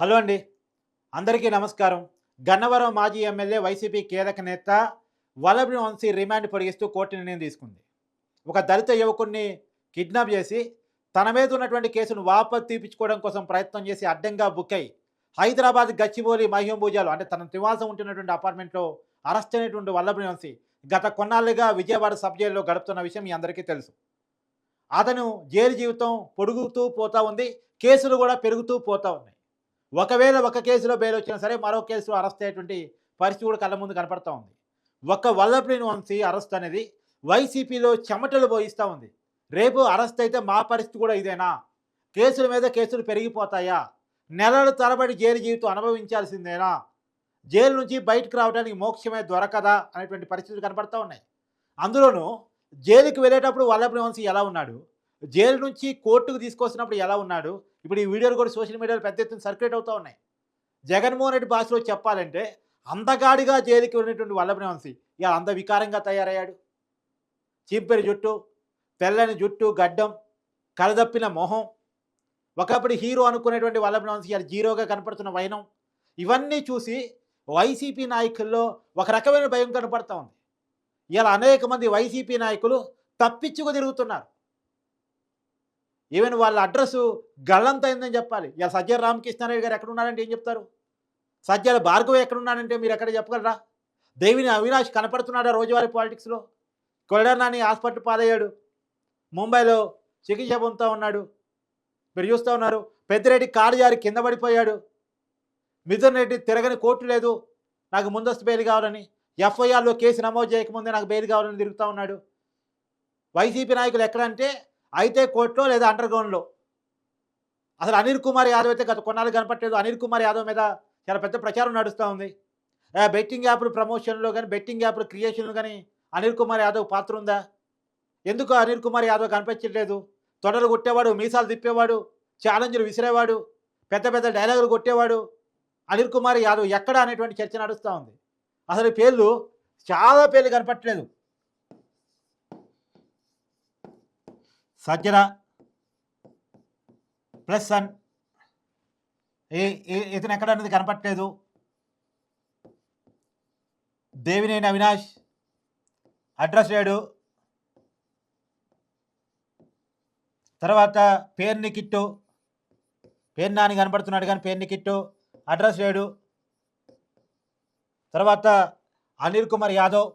Hello అండి. అందరికీ నమస్కారం. గన్నవరం మాజీ ఎమ్మెల్యే వైసీపీ కీలక నేత వల్లభి వంశీ రిమాండ్ పొడిగిస్తూ కోర్టు నిర్ణయం తీసుకుంది. ఒక దళిత యువకుడిని కిడ్నాప్ చేసి తన మీద ఉన్నటువంటి కేసును వాపసు తీపించుకోవడం కోసం ప్రయత్నం చేసి అడ్డంగా బుక్ అయి హైదరాబాద్ గచ్చిబౌలి మహ్యంభూజాలు అంటే తన నివాసం ఉంటున్నటువంటి అపార్ట్మెంట్లో అరెస్ట్ అయినటువంటి వల్లభి వంశీ గత కొన్నాళ్ళుగా విజయవాడ సబ్ జైల్లో గడుపుతున్న విషయం మీ అందరికీ తెలుసు. అతను జైలు జీవితం పొడుగుతూ పోతా ఉంది కేసులు కూడా పెరుగుతూ పోతూ ఉన్నాయి. ఒకవేళ ఒక కేసులో బెయిల్ వచ్చినా సరే మరో కేసులో అరెస్ట్ అయ్యేటువంటి పరిస్థితి కూడా కళ్ళ ముందు కనపడతా ఉంది. ఒక్క వల్లభ్రేణి వంశీ అరెస్ట్ అనేది వైసీపీలో చెమటలు పోయిస్తూ ఉంది. రేపు అరెస్ట్ అయితే మా పరిస్థితి కూడా ఇదేనా? కేసుల మీద కేసులు పెరిగిపోతాయా? నెలల తరబడి జైలు జీవితం అనుభవించాల్సిందేనా? జైలు నుంచి బయటకు రావడానికి మోక్షమే దొరకదా? అనేటువంటి పరిస్థితులు కనపడుతూ ఉన్నాయి. అందులోనూ జైలుకి వెళ్ళేటప్పుడు వల్లభ్రేణి వంశీ ఎలా ఉన్నాడు? జైలు నుంచి కోర్టుకు తీసుకొస్తున్నప్పుడు ఎలా ఉన్నాడు? ఇప్పుడు ఈ వీడియోలు కూడా సోషల్ మీడియాలో పెద్ద ఎత్తున సర్క్యులేట్ అవుతూ ఉన్నాయి. జగన్మోహన్ రెడ్డి భాషలో చెప్పాలంటే అందగాడిగా జైలుకి వెళ్ళినటువంటి వల్లభ్రేణి వంశీ ఇలా అంత వికారంగా తయారయ్యాడు. చీపెరి జుట్టు తెల్లని జుట్టు గడ్డం కలదప్పిన మొహం ఒకప్పుడు హీరో అనుకునేటువంటి వల్లభ్రేణి ఇలా జీరోగా కనపడుతున్న వైనం ఇవన్నీ చూసి వైసీపీ నాయకుల్లో ఒక రకమైన భయం కనపడుతూ ఉంది. ఇలా అనేక మంది వైసీపీ నాయకులు తప్పించుకు తిరుగుతున్నారు. ఈవెన్ వాళ్ళ అడ్రస్ గల్లంత అయిందని చెప్పాలి. ఇలా సజ్జల రామకృష్ణారెడ్డి గారు ఎక్కడ ఉన్నారంటే ఏం చెప్తారు? సజ్జల భార్గవ ఎక్కడున్నాడంటే మీరు ఎక్కడ చెప్పగలరా? దేవిని అవినాష్ కనపడుతున్నాడా రోజువారీ పాలిటిక్స్లో కొడనాని హాస్పిటల్ పాలయ్యాడు ముంబైలో చికిత్స పొందుతూ ఉన్నాడు. మీరు చూస్తూ ఉన్నారు. పెద్దిరెడ్డి కారు జారి కింద పడిపోయాడు. మిథున్ రెడ్డి తిరగని కోర్టు లేదు. నాకు ముందస్తు బెయిల్ కావాలని. ఎఫ్ఐఆర్లో కేసు నమోదు చేయకముందే నాకు బెయిల్ కావాలని తిరుగుతూ ఉన్నాడు. వైసీపీ నాయకులు ఎక్కడంటే అయితే కోర్టులో లేదా అండర్ గ్రౌండ్లో అసలు అనిల్ కుమార్ యాదవ్ అయితే గత కొన్నాళ్ళు కనపట్లేదు అనిల్ కుమార్ యాదవ్ మీద చాలా పెద్ద ప్రచారం నడుస్తూ ఉంది. బెట్టింగ్ యాప్లు ప్రమోషన్లో కానీ బెట్టింగ్ యాప్లు క్రియేషన్లో కానీ అనిల్ కుమార్ యాదవ్ పాత్ర ఉందా? ఎందుకు అనిల్ కుమార్ యాదవ్ కనిపించట్లేదు? తొడలు కొట్టేవాడు మీసాలు తిప్పేవాడు ఛాలెంజ్లు విసిరేవాడు పెద్ద పెద్ద డైలాగులు కొట్టేవాడు అనిల్ కుమార్ యాదవ్ ఎక్కడ అనేటువంటి చర్చ నడుస్తూ ఉంది? అసలు పేర్లు చాలా పేర్లు కనపట్టలేదు సజ్జన ప్లస్ సన్. ఏ ఏ- ఇతను ఎక్కడ అనేది కనపట్లేదు. దేవినేని అవినాష్ అడ్రస్ లేడు. తర్వాత పేర్ని కిట్టు పేరు నాని కనపడుతున్నాడు కానీ పేర్ని కిట్టు అడ్రస్ లేడు. తర్వాత అనిల్ కుమార్ యాదవ్.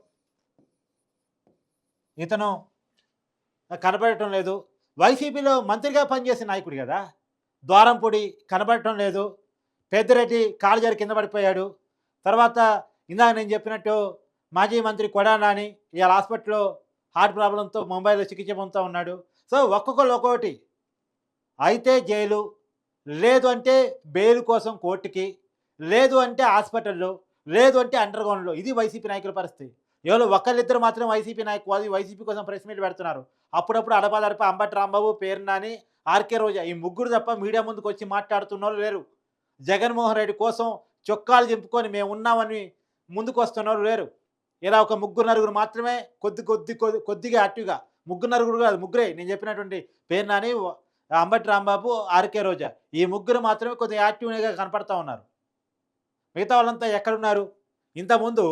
ఇతను కనబడటం లేదు. వైసీపీలో మంత్రిగా పనిచేసిన నాయకుడు కదా. ద్వారంపూడి కనబడటం లేదు. పెద్దిరెడ్డి కాలుజారి కింద పడిపోయాడు. తర్వాత ఇందాక నేను చెప్పినట్టు మాజీ మంత్రి కొడానాని ఇవాళ హాస్పిటల్లో హార్ట్ ప్రాబ్లంతో ముంబైలో చికిత్స పొందుతూ ఉన్నాడు. సో ఒక్కొక్కరు ఒక్కొక్కటి. అయితే జైలు లేదు అంటే బెయిల్ కోసం కోర్టుకి లేదు అంటే హాస్పిటల్లో లేదు అంటే అండర్గ్రౌండ్లో ఇది వైసీపీ నాయకుల పరిస్థితి. ఎవరో ఒకళ్ళిద్దరు మాత్రం వైసీపీ నాయకు అది వైసీపీ కోసం ప్రెస్ మీట్ పెడుతున్నారు. అప్పుడప్పుడు అడపాదడప అంబటి రాంబాబు పేర్నాని ఆర్కే రోజా ఈ ముగ్గురు తప్ప మీడియా ముందుకు వచ్చి మాట్లాడుతున్నారు లేరు. జగన్మోహన్ రెడ్డి కోసం చొక్కాలు చింపుకొని మేము ఉన్నామని ముందుకు వస్తున్నారు లేరు. ఇలా ఒక ముగ్గురు నలుగురు మాత్రమే కొద్ది కొద్ది కొద్ది కొద్దిగా యాక్టివ్గా ముగ్గురు నలుగురు కాదు ముగ్గురే నేను చెప్పినటువంటి పేర్నాని అంబటి రాంబాబు ఆర్కే రోజా ఈ ముగ్గురు మాత్రమే కొద్దిగా యాక్టివ్గా కనపడతా ఉన్నారు. మిగతా వాళ్ళంతా ఎక్కడున్నారు? ఇంతకుముందు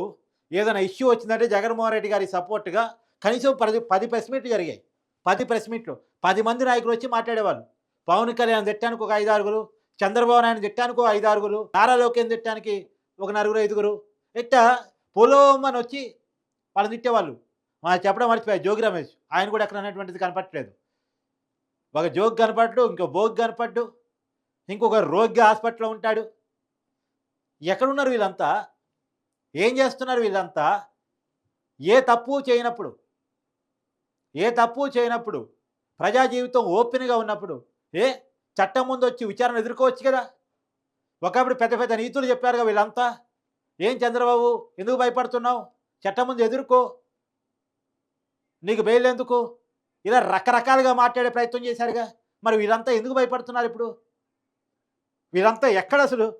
ఏదైనా ఇష్యూ వచ్చిందంటే జగన్మోహన్ రెడ్డి గారి సపోర్ట్గా కనీసం పది పది ప్రెస్ మీట్లు జరిగాయి. పది ప్రెస్ మీట్లు. పది మంది నాయకులు వచ్చి మాట్లాడేవాళ్ళు. పవన్ కళ్యాణ్ తిట్టానికి ఒక ఐదు ఆరుగురు చంద్రబాబు నాయుడు తిట్టానికి ఒక ఐదు ఆరుగురు నారా లోకేష్ తిట్టానికి ఒక నలుగురు ఐదుగురు. ఇట్ట పొలోమని వచ్చి వాళ్ళు తిట్టేవాళ్ళు. మనం చెప్పడం మర్చిపోయాయి జోగి రమేష్. ఆయన కూడా ఎక్కడ అనేటువంటిది కనపట్లేదు ఒక జోక్ కనపడ్డు ఇంకో బోగ్ కనపడ్డు ఇంకొక రోగి హాస్పిటల్లో ఉంటాడు. ఎక్కడున్నారు వీళ్ళంతా? ఏం చేస్తున్నారు వీళ్ళంతా? ఏ తప్పు చేయనప్పుడు? ఏ తప్పు చేయనప్పుడు? ప్రజా జీవితం ఓపెన్గా ఉన్నప్పుడు? ఏ? చట్టం ముందు వచ్చి విచారణ ఎదుర్కోవచ్చు కదా? ఒకప్పుడు పెద్ద పెద్ద నీతులు చెప్పారుగా వీళ్ళంతా. ఏం చంద్రబాబు ఎందుకు భయపడుతున్నావు? చట్టం ముందు ఎదుర్కో. నీకు బెయిల్ ఎందుకు? ఇలా రకరకాలుగా మాట్లాడే ప్రయత్నం చేశారుగా. మరి వీళ్ళంతా ఎందుకు భయపడుతున్నారు ఇప్పుడు? వీళ్ళంతా ఎక్కడ అసలు?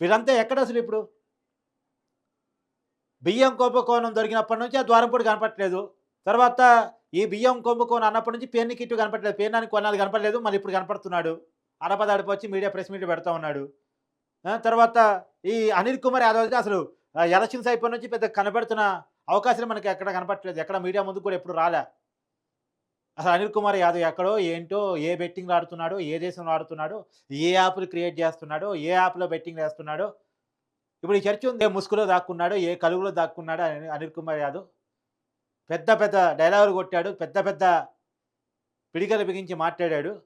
వీళ్ళంతా ఎక్కడ అసలు ఇప్పుడు? బియ్యం కుంభకోణం దొరికినప్పటి నుంచి ఆ ద్వారంపూడి కనపట్లేదు తర్వాత ఈ బియ్యం కుంభకోణం అన్నప్పటి నుంచి పేర్ని కిట్టు కనపట్లేదు పేర్నానికి కొన్నాళ్ళు కనపడలేదు. మళ్ళీ ఇప్పుడు కనపడుతున్నాడు. అడపదడప వచ్చి మీడియా ప్రెస్ మీట్ పెడతా ఉన్నాడు. తర్వాత ఈ అనిల్ కుమార్ యాదవ్ అయితే అసలు ఆ, ఎలక్షన్స్ అయిపోయిన నుంచి పెద్ద కనబడుతున్న అవకాశాలు మనకి ఎక్కడ కనపడట్లేదు. ఎక్కడ మీడియా ముందు కూడా ఎప్పుడు రాలే. అసలు అనిల్ కుమార్ యాదవ్ ఎక్కడో ఏంటో ఏ బెట్టింగ్ ఆడుతున్నాడో ఏ దేశంలో ఆడుతున్నాడో ఏ యాప్లు క్రియేట్ చేస్తున్నాడో ఏ యాప్లో బెట్టింగ్ వేస్తున్నాడో ఇప్పుడు ఈ చర్చ ఉంది. ఏ ముసుగులో దాక్కున్నాడో ఏ కలుగులో దాక్కున్నాడో అని అనిల్ కుమార్ యాదవ్ పెద్ద పెద్ద డైలాగులు కొట్టాడు. పెద్ద పెద్ద పిడికలు బిగించి మాట్లాడాడు.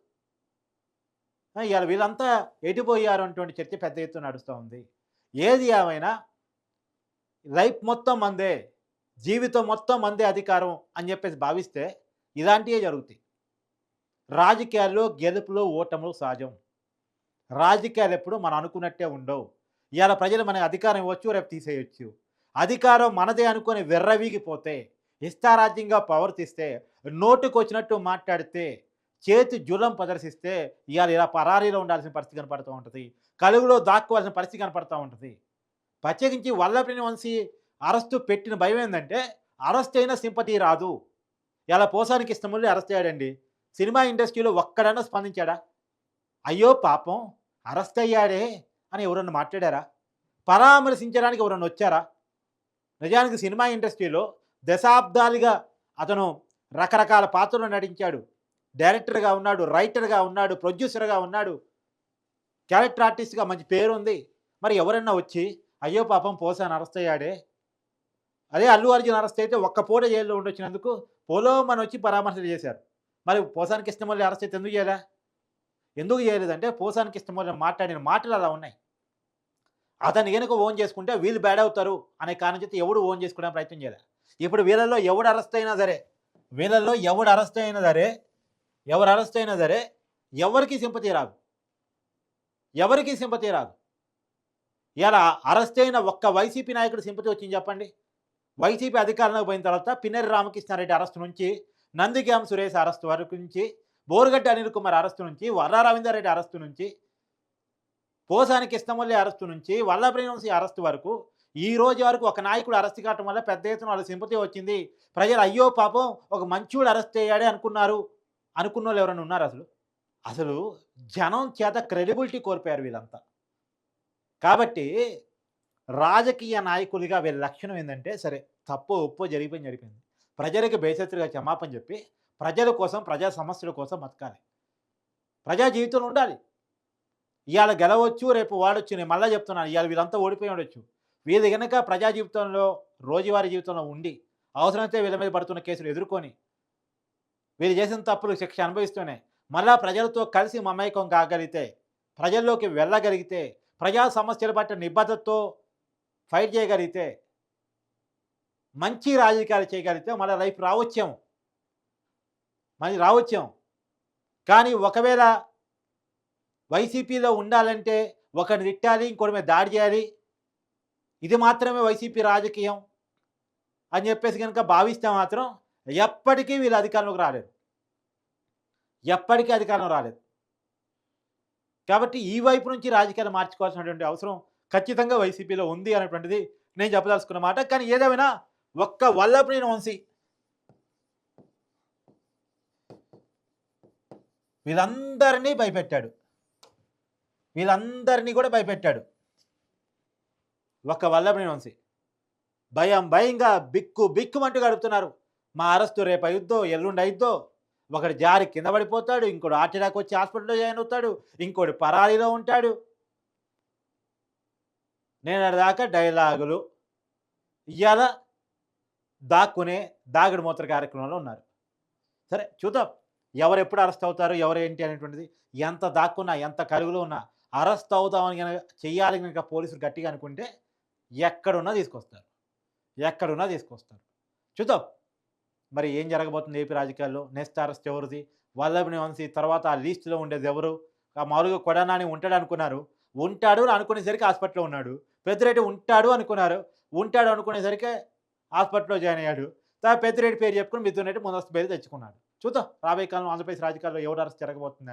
ఇవాళ వీళ్ళంతా ఎటుపోయారు అటువంటి చర్చ పెద్ద ఎత్తున నడుస్తూ ఉంది. ఏది ఏమైనా లైఫ్ మొత్తం మందే జీవితం మొత్తం మందే అధికారం అని చెప్పేసి భావిస్తే ఇలాంటివే జరుగుతాయి. రాజకీయాల్లో గెలుపులు ఓటములు సహజం. రాజకీయాలు ఎప్పుడు మనం అనుకున్నట్టే ఉండవు. ఇవాళ ప్రజలు మనకి అధికారం ఇవ్వచ్చు రేపు తీసేయచ్చు. అధికారం మనదే అనుకొని వెర్రవీగిపోతే ఇష్టారాజ్యంగా పవర్ తీస్తే నోటుకు వచ్చినట్టు మాట్లాడితే చేతి జులం ప్రదర్శిస్తే ఇవాళ ఇలా పరారీలో ఉండాల్సిన పరిస్థితి కనపడుతూ ఉంటుంది. కలుగులో దాక్కోవాల్సిన పరిస్థితి కనపడుతూ ఉంటుంది. ప్రత్యేకించి వల్లభ్రిని వంశీ అరెస్టు పెట్టిన భయం ఏంటంటే అరెస్ట్ అయినా సింపతి రాదు. ఇలా పోసానికి ఇష్టముల్లి అరెస్ట్ అయ్యాడండి. సినిమా ఇండస్ట్రీలో ఒక్కడన్నా స్పందించాడా? అయ్యో పాపం అరెస్ట్ అయ్యాడే. అని ఎవరన్నా మాట్లాడారా? పరామర్శించడానికి ఎవరన్నా వచ్చారా? నిజానికి సినిమా ఇండస్ట్రీలో దశాబ్దాలుగా అతను రకరకాల పాత్రలు నటించాడు. డైరెక్టర్గా ఉన్నాడు రైటర్గా ఉన్నాడు ప్రొడ్యూసర్గా ఉన్నాడు. క్యారెక్టర్ ఆర్టిస్ట్గా మంచి పేరు ఉంది మరి ఎవరన్నా వచ్చి అయ్యో పాపం పోసాను అరెస్ట్ అయ్యాడే అదే అల్లు అర్జున్ అరెస్ట్ అయితే ఒక్క పూట జైల్లో ఉండొచ్చినందుకు పోలో మన వచ్చి పరామర్శలు చేశారు. మరి పోసానికి ఇష్టమల్లి అరెస్ట్ అయితే ఎందుకు చేయలే ఎందుకు చేయలేదంటే పోసానికి ఇష్టం మాట్లాడిన మాటలు అలా ఉన్నాయి. అతను కనుక ఓన్ చేసుకుంటే వీళ్ళు బ్యాడ్ అవుతారు అనే కారణం చేత ఎవడు ఓన్ చేసుకోవడానికి ప్రయత్నం చేయలేదు. ఇప్పుడు వీళ్ళల్లో ఎవడు అరెస్ట్ అయినా సరే వీళ్ళల్లో ఎవడు అరెస్ట్ అయినా సరే ఎవరు అరెస్ట్ అయినా సరే ఎవరికి సింపతి రాదు. ఎవరికి సింపతి రాదు. ఇలా అరెస్ట్ అయిన ఒక్క వైసీపీ నాయకుడు సింపతి వచ్చింది చెప్పండి. వైసీపీ అధికారంలోకి పోయిన తర్వాత పిన్నెరి రామకృష్ణారెడ్డి అరెస్ట్ నుంచి నందిగాం సురేష్ అరెస్ట్ వరకు నుంచి బోరుగడ్డ అనిల్ కుమార్ అరెస్టు నుంచి వర్రా రవీందర్ రెడ్డి అరెస్టు నుంచి పోసానికి కృష్ణమల్లి అరెస్టు నుంచి వల్లభ్రవంశీ అరెస్టు వరకు ఈ రోజు వరకు ఒక నాయకుడు అరెస్ట్ కావటం వల్ల పెద్ద ఎత్తున వాళ్ళ సింపతి వచ్చింది. ప్రజలు అయ్యో పాపం ఒక మంచోడు అరెస్ట్ అయ్యాడే అనుకున్నారు. అనుకున్న వాళ్ళు ఎవరైనా ఉన్నారు అసలు? అసలు జనం చేత క్రెడిబిలిటీ కోల్పోయారు వీళ్ళంతా. కాబట్టి రాజకీయ నాయకులుగా వీళ్ళ లక్షణం ఏంటంటే సరే తప్పు ఒప్పో జరిగిపోయింది జరిగిపోయింది. ప్రజలకు బేసత్తుగా క్షమాపణ చెప్పి ప్రజల కోసం ప్రజా సమస్యల కోసం బతకాలి. ప్రజా జీవితంలో ఉండాలి. ఇవాళ గెలవచ్చు రేపు వాడొచ్చు నేను మళ్ళీ చెప్తున్నాను ఇవాళ వీళ్ళంతా ఓడిపోయి ఉండొచ్చు. వీళ్ళు కనుక ప్రజా జీవితంలో రోజువారీ జీవితంలో ఉండి అవసరమైతే వీళ్ళ మీద పడుతున్న కేసులు ఎదుర్కొని వీళ్ళు చేసిన తప్పులు శిక్ష అనుభవిస్తూనే మళ్ళా ప్రజలతో కలిసి మమేకం కాగలిగితే ప్రజల్లోకి వెళ్ళగలిగితే ప్రజా సమస్యల పట్ల నిబద్ధతతో ఫైట్ చేయగలిగితే మంచి రాజకీయాలు చేయగలిగితే మళ్ళీ లైఫ్ రావచ్చేమో. మరి రావచ్చాం కానీ ఒకవేళ వైసీపీలో ఉండాలంటే ఒకరిని తిట్టాలి ఇంకోటి మీద దాడి చేయాలి. ఇది మాత్రమే వైసీపీ రాజకీయం అని చెప్పేసి కనుక భావిస్తే మాత్రం ఎప్పటికీ వీళ్ళు అధికారంలోకి రాలేదు ఎప్పటికీ అధికారం రాలేదు. కాబట్టి ఈ వైపు నుంచి రాజకీయాలు మార్చుకోవాల్సినటువంటి అవసరం ఖచ్చితంగా వైసీపీలో ఉంది అనేటువంటిది నేను చెప్పదలుచుకున్న మాట. కానీ ఏదేమైనా ఒక్క వల్లభనేని వంశీ వీళ్ళందరినీ భయపెట్టాడు. వీళ్ళందరినీ కూడా భయపెట్టాడు. ఒక్క వల్లభనేని వంశీ. భయం భయంగా బిక్కు బిక్కుమంటూ గడుపుతున్నారు. మా అరెస్టు రేపు అయిద్దో ఎల్లుండి అయిద్దో ఒకడు జారి కింద పడిపోతాడు ఇంకోడు హార్ట్ వచ్చి హాస్పిటల్లో జాయిన్ అవుతాడు ఇంకోటి పరారీలో ఉంటాడు. నేను దాకా డైలాగులు ఇవాళ దాక్కునే దాగుడు మూత్ర కార్యక్రమంలో ఉన్నారు. సరే చూద్దాం. ఎవరు ఎప్పుడు అరెస్ట్ అవుతారు ఎవరు ఏంటి అనేటువంటిది ఎంత దాక్కున్నా ఎంత కలుగులో ఉన్నా అరెస్ట్ అవుతామని కనుక చెయ్యాలి కనుక పోలీసులు గట్టిగా అనుకుంటే ఎక్కడున్నా తీసుకొస్తారు. ఎక్కడున్నా తీసుకొస్తారు. చూద్దాం. మరి ఏం జరగబోతుంది ఏపీ రాజకీయాల్లో? నెక్స్ట్ అరెస్ట్ ఎవరిది? వల్లభని వంశీ తర్వాత ఆ లిస్టులో ఉండేది ఎవరు? ఆ మామూలుగా కొడనాని ఉంటాడు అనుకున్నారు. ఉంటాడు అని అనుకునేసరికి హాస్పిటల్లో ఉన్నాడు. పెద్దిరెడ్డి ఉంటాడు అనుకున్నారు. ఉంటాడు అనుకునేసరికి హాస్పిటల్లో జాయిన్ అయ్యాడు. తర్వాత పెద్దిరెడ్డి పేరు చెప్పుకుని మిథున్ రెడ్డి ముందస్తు పేరు తెచ్చుకున్నాడు. చూద్దాం. రాబోయే కాలంలో ఆంధ్రప్రదేశ్ రాజకీయాల్లో ఎవరు అరెస్ట్ జరగబోతుంది